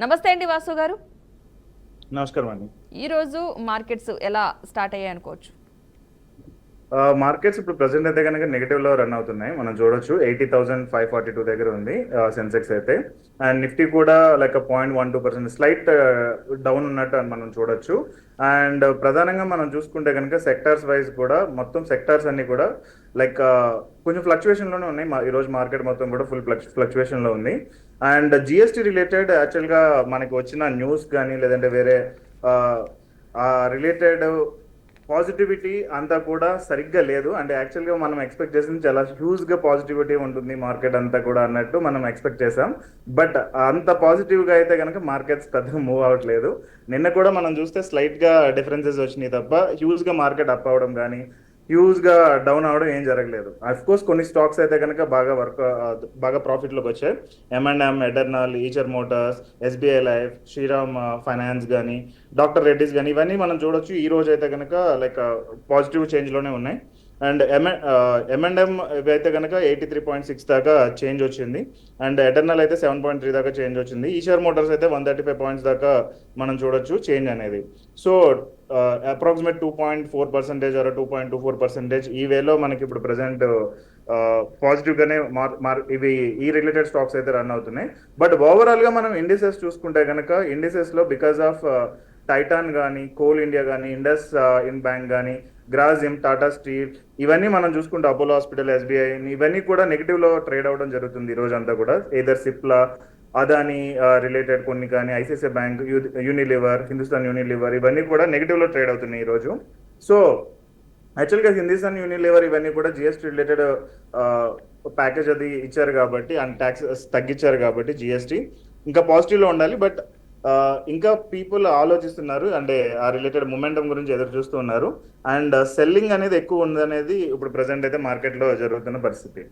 నమస్తే అండి వాసు గారు. నమస్కారం అండి. ఈరోజు మార్కెట్స్ ఎలా స్టార్ట్ అయ్యాయి అనుకోవచ్చు మార్కెట్స్ ఇప్పుడు ప్రెసెంట్ అయితే కనుక నెగిటివ్లో రన్ అవుతున్నాయి. మనం చూడొచ్చు. Eighty thousand five forty two దగ్గర ఉంది సెన్సెక్స్ అయితే. అండ్ నిఫ్టీ కూడా like point one two percent slight down ఉన్నట్టు అని మనం చూడొచ్చు. అండ్ ప్రధానంగా మనం చూసుకుంటే కనుక సెక్టార్స్ వైజ్ కూడా మొత్తం సెక్టార్స్ అన్ని కూడా లైక్ కొంచెం ఫ్లక్చువేషన్లోనే ఉన్నాయి. మా- ఈ రోజు మార్కెట్ మొత్తం కూడా ఫుల్ ఫ్లక్చువేషన్లో ఉంది. అండ్ జిఎస్టీ రిలేటెడ్ యాక్చువల్గా మనకి వచ్చిన న్యూస్ కానీ లేదంటే వేరే రిలేటెడ్ పాజిటివిటీ అంతా కూడా సరిగ్గా లేదు. అంటే యాక్చువల్గా మనం ఎక్స్పెక్ట్ చేసింది చాలా హ్యూజ్గా పాజిటివిటీ ఉంటుంది మార్కెట్ అంతా కూడా అన్నట్టు మనం ఎక్స్పెక్ట్ చేసాం బట్ అంత పాజిటివ్గా అయితే కనుక మార్కెట్స్ పెద్దగా మూవ్ అవ్వట్లేదు. నిన్న కూడా మనం చూస్తే స్లైట్గా డిఫరెన్సెస్ వచ్చినాయి తప్ప హ్యూజ్గా మార్కెట్ అప్ అవ్వడం కానీ హ్యూజ్గా డౌన్ అవడం ఏం జరగలేదు. అఫ్ కోర్స్ కొన్ని స్టాక్స్ అయితే కనుక బాగా వర్క్ బాగా ప్రాఫిట్లోకి వచ్చాయి. M and M Eternal Eicher Motors SBI Life Shriram Finance కానీ డాక్టర్ రెడ్డిస్ కానీ ఇవన్నీ మనం చూడొచ్చు. ఈ రోజు అయితే కనుక లైక్ పాజిటివ్ చేంజ్లోనే ఉన్నాయి. అండ్ ఎంఎండ్ఎం ఇవి అయితే కనుక ఎయిటీ త్రీ పాయింట్ సిక్స్ దాకా చేంజ్ వచ్చింది. అండ్ ఎటర్నల్ అయితే సెవెన్ పాయింట్ త్రీ దాకా చేంజ్ వచ్చింది. ఈషర్ మోటార్స్ అయితే వన్ థర్టీ ఫైవ్ పాయింట్స్ దాకా మనం చూడొచ్చు చేంజ్ అనేది. So approximate two point four percentage or two point two four percentage ఈ వేలో మనకి ఇప్పుడు ప్రజెంట్ పాజిటివ్గానే uh, మార్ మార్ ఇవి ఈ రిలేటెడ్ స్టాక్స్ అయితే రన్ అవుతున్నాయి. బట్ ఓవరాల్గా మనం ఇండిసెస్ చూసుకుంటే కనుక ఇండిసెస్లో బికాస్ ఆఫ్ టైటాన్ కానీ కోల్ ఇండియా కానీ ఇండస్ ఇన్ బ్యాంక్ కానీ గ్రాజిమ్ టాటా స్టీల్ ఇవన్నీ మనం చూసుకుంటే అపోలో హాస్పిటల్ ఎస్బీఐ ఇవన్నీ కూడా నెగిటివ్లో ట్రేడ్ అవ్వడం జరుగుతుంది ఈ రోజంతా కూడా. ఏదర్ సిప్లా అదాని రిలేటెడ్ కొన్ని కానీ ICICI bank Unilever Hindustan Unilever ఇవన్నీ కూడా నెగిటివ్లో ట్రేడ్ అవుతున్నాయి ఈ రోజు. సో యాక్చువల్గా హిందుస్థాన్ యూనిలివర్ ఇవన్నీ కూడా జిఎస్టీ రిలేటెడ్ ప్యాకేజ్ అది ఇచ్చారు కాబట్టి అండ్ ట్యాక్స్ తగ్గించారు కాబట్టి జిఎస్టీ ఇంకా పాజిటివ్లో ఉండాలి బట్ ఇంకా పీపుల్ ఆలోచిస్తున్నారు అంటే ఆ రిలేటెడ్ మూమెంటం గురించి ఎదురు చూస్తూ ఉన్నారు. అండ్ సెల్లింగ్ uh, అనేది ఎక్కువ ఉందనేది ఇప్పుడు ప్రెసెంట్ అయితే మార్కెట్లో జరుగుతున్న పరిస్థితి.